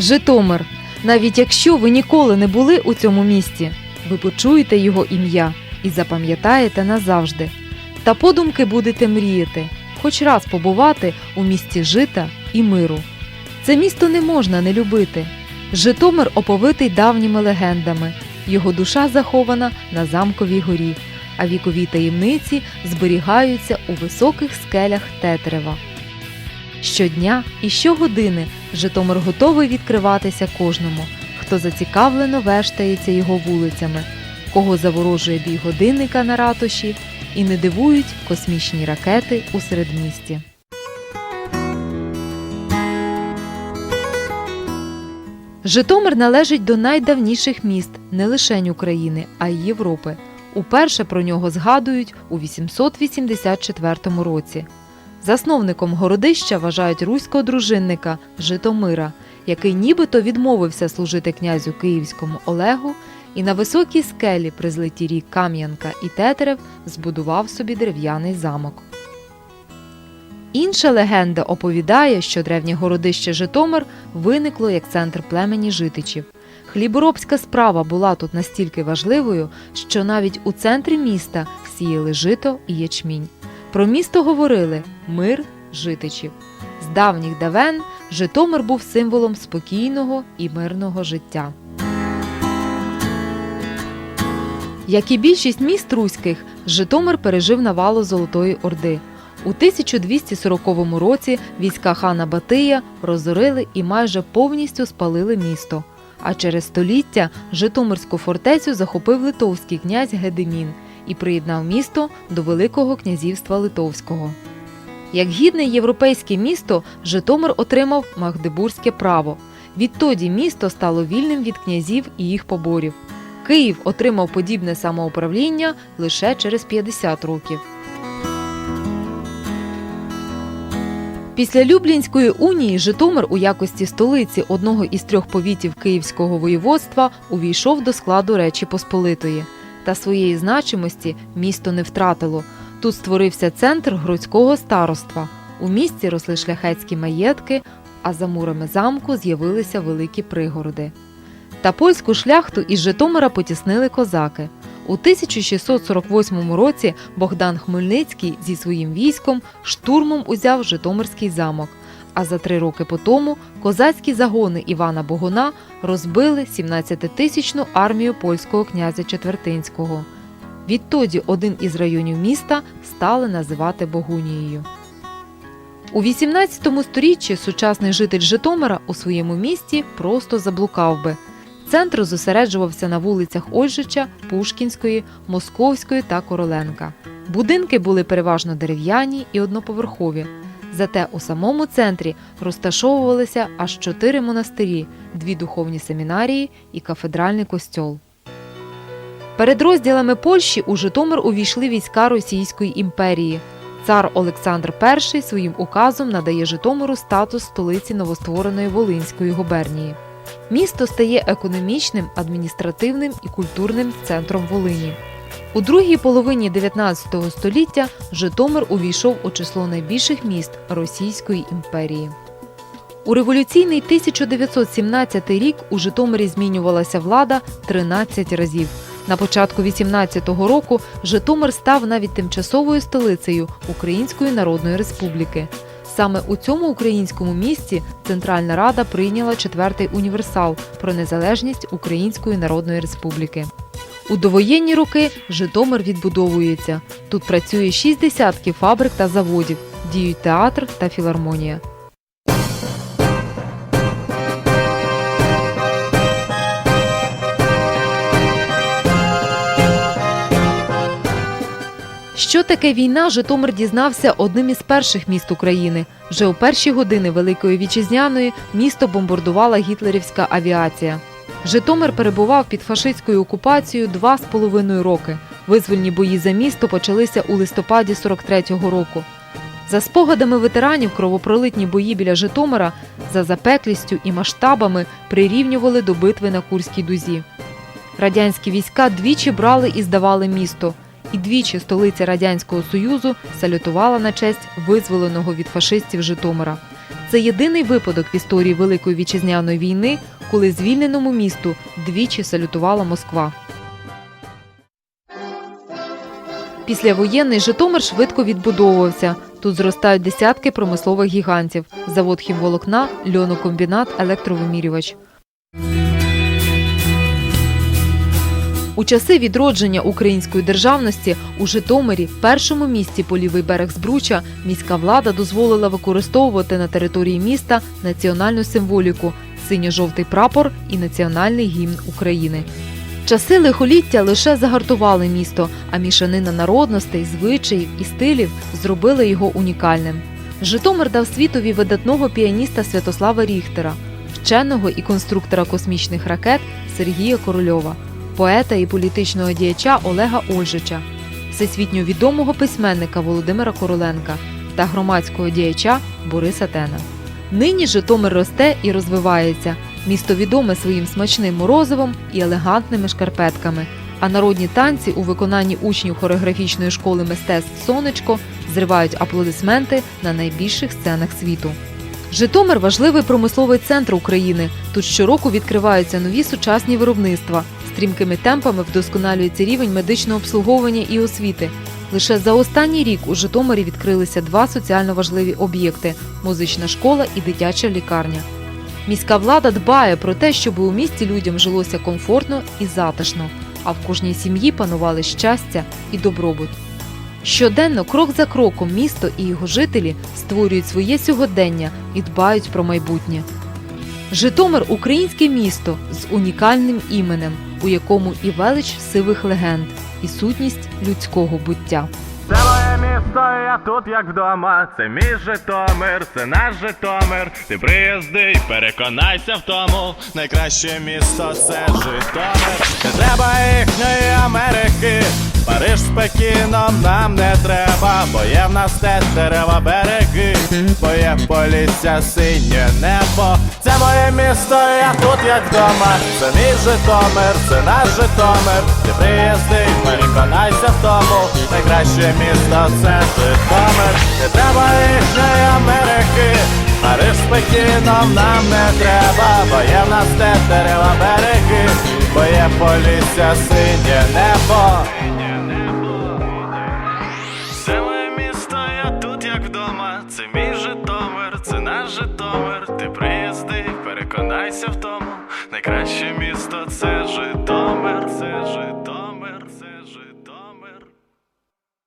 Житомир. Навіть якщо ви ніколи не були у цьому місті, ви почуєте його ім'я і запам'ятаєте назавжди. Та подумки будете мріяти, хоч раз побувати у місті жита і миру. Це місто не можна не любити. Житомир оповитий давніми легендами. Його душа захована на замковій горі, а вікові таємниці зберігаються у високих скелях Тетерева. Щодня і щогодини Житомир готовий відкриватися кожному, хто зацікавлено вештається його вулицями, кого заворожує бій годинника на ратуші і не дивують космічні ракети у середмісті. Житомир належить до найдавніших міст не лише України, а й Європи. Уперше про нього згадують у 884 році. Засновником городища вважають руського дружинника Житомира, який нібито відмовився служити князю Київському Олегу і на високій скелі при злиті рік Кам'янка і Тетерев збудував собі дерев'яний замок. Інша легенда оповідає, що древнє городище Житомир виникло як центр племені житичів. Хліборобська справа була тут настільки важливою, що навіть у центрі міста сіяли жито і ячмінь. Про місто говорили мир житичів. З давніх давен Житомир був символом спокійного і мирного життя. Як і більшість міст руських, Житомир пережив навалу Золотої Орди. У 1240 році війська хана Батия розорили і майже повністю спалили місто. А через століття Житомирську фортецю захопив литовський князь Гедемін і приєднав місто до Великого князівства Литовського. Як гідне європейське місто, Житомир отримав Магдебурзьке право. Відтоді місто стало вільним від князів і їх поборів. Київ отримав подібне самоуправління лише через 50 років. Після Люблінської унії Житомир у якості столиці одного із трьох повітів Київського воєводства увійшов до складу Речі Посполитої. Та своєї значимості місто не втратило. Тут створився центр гродського староства. У місті росли шляхетські маєтки, а за мурами замку з'явилися великі пригороди. Та польську шляхту із Житомира потіснили козаки. У 1648 році Богдан Хмельницький зі своїм військом штурмом узяв Житомирський замок. А за три роки по тому козацькі загони Івана Богуна розбили 17-тисячну армію польського князя Четвертинського. Відтоді один із районів міста стали називати Богунією. У 18 сторіччі сучасний житель Житомира у своєму місті просто заблукав би. Центр зосереджувався на вулицях Ольжича, Пушкінської, Московської та Короленка. Будинки були переважно дерев'яні і одноповерхові. Зате у самому центрі розташовувалися аж чотири монастирі, дві духовні семінарії і кафедральний костьол. Перед розділами Польщі у Житомир увійшли війська Російської імперії. Цар Олександр І своїм указом надає Житомиру статус столиці новоствореної Волинської губернії. Місто стає економічним, адміністративним і культурним центром Волині. У другій половині 19 століття Житомир увійшов у число найбільших міст Російської імперії. У революційний 1917 рік у Житомирі змінювалася влада 13 разів. На початку 18-го року Житомир став навіть тимчасовою столицею Української Народної Республіки. Саме у цьому українському місті Центральна Рада прийняла четвертий універсал про незалежність Української Народної Республіки. У довоєнні роки Житомир відбудовується. Тут працює шість десятків фабрик та заводів, діють театр та філармонія. Що таке війна, Житомир дізнався одним із перших міст України. Вже у перші години Великої Вітчизняної місто бомбардувала гітлерівська авіація. Житомир перебував під фашистською окупацією два з половиною роки. Визвольні бої за місто почалися у листопаді 43-го року. За спогадами ветеранів, кровопролитні бої біля Житомира за запеклістю і масштабами прирівнювали до битви на Курській дузі. Радянські війська двічі брали і здавали місто, і двічі столиця Радянського Союзу салютувала на честь визволеного від фашистів Житомира. Це єдиний випадок в історії Великої вітчизняної війни, коли звільненому місту двічі салютувала Москва. Післявоєнний Житомир швидко відбудовувався. Тут зростають десятки промислових гігантів: завод хімволокна, льонокомбінат, електровимірювач. У часи відродження української державності у Житомирі, першому місті по лівий берег Збруча, міська влада дозволила використовувати на території міста національну символіку синьо-жовтий прапор і національний гімн України. Часи лихоліття лише загартували місто, а мішанина народностей, звичаїв і стилів зробили його унікальним. Житомир дав світові видатного піаніста Святослава Ріхтера, вченого і конструктора космічних ракет Сергія Корольова, поета і політичного діяча Олега Ольжича, всесвітньо відомого письменника Володимира Короленка та громадського діяча Бориса Тена. Нині Житомир росте і розвивається. Місто відоме своїм смачним морозивом і елегантними шкарпетками. А народні танці у виконанні учнів хореографічної школи мистецтв Сонечко зривають аплодисменти на найбільших сценах світу. Житомир важливий промисловий центр України. Тут щороку відкриваються нові сучасні виробництва. Стрімкими темпами вдосконалюється рівень медичного обслуговування і освіти. Лише за останній рік у Житомирі відкрилися два соціально важливі об'єкти музична школа і дитяча лікарня. Міська влада дбає про те, щоб у місті людям жилося комфортно і затишно, а в кожній сім'ї панували щастя і добробут. Щоденно, крок за кроком, місто і його жителі створюють своє сьогодення і дбають про майбутнє. Житомир українське місто з унікальним іменем, у якому і велич сивих легенд, і сутність людського буття. Місто, я тут як вдома. Це мій Житомир, це наш Житомир. Ти приїзди й переконайся в тому. Найкраще місто це Житомир. Не треба їхньої Америки. Париж з Пекіном нам не треба, бо є в нас теж дерева береги, бо є полісся синє небо. Це моє місто, я тут як вдома. Це мій Житомир, це наш Житомир. Ти приїзди, переконайся в тому. Найкраще місто це Житомир. Не треба їхньої Америки. Париж з Пекіном нам не треба, бо є в нас теж дерева береги, бо є полісся синє небо. Це моє місто, я тут як вдома. Це мій Житомир, це наш Житомир. Ти приїзди, переконайся в тому. Найкраще